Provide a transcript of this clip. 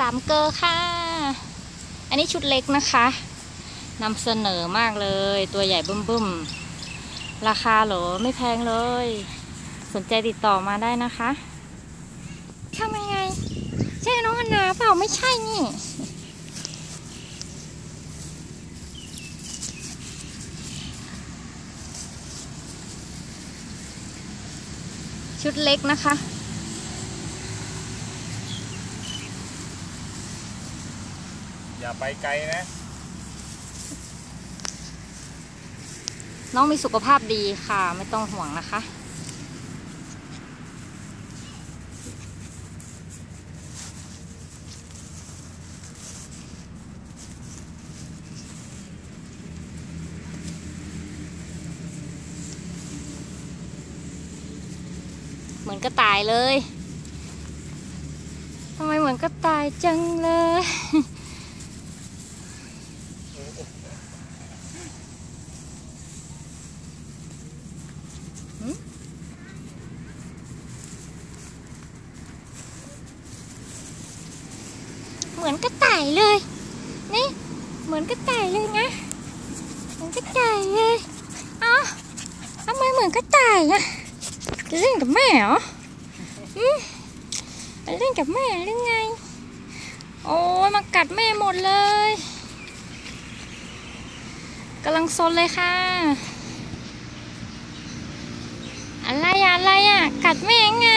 สามเกอร์ค่ะ อันนี้ชุดเล็กนะคะนำเสนอมากเลยตัวใหญ่บึ้มๆ ราคาเหรอไม่แพงเลย สนใจติดต่อมาได้นะคะทำยังไง ใช่น้องอันนาเปล่าไม่ใช่นี่ชุดเล็กนะคะ อย่าไปไกลนะ น้องมีสุขภาพดีค่ะ ไม่ต้องห่วงนะคะ เหมือนกระต่ายเลยทำไมเหมือนกระต่ายจังเลย เหมือนกระต่ายเลย นี่ เหมือนกระต่ายเลยนะ เหมือนกระต่ายเลยเอ้าทำไมเหมือนกระต่ายอะจะเล่นกับแม่เหรออืมเล่นกับแม่หรือไง โอ้ยมากัดแม่หมดเลยกำลังซนเลยค่ะ อะไรอะอะไรอะกัดแม่ไง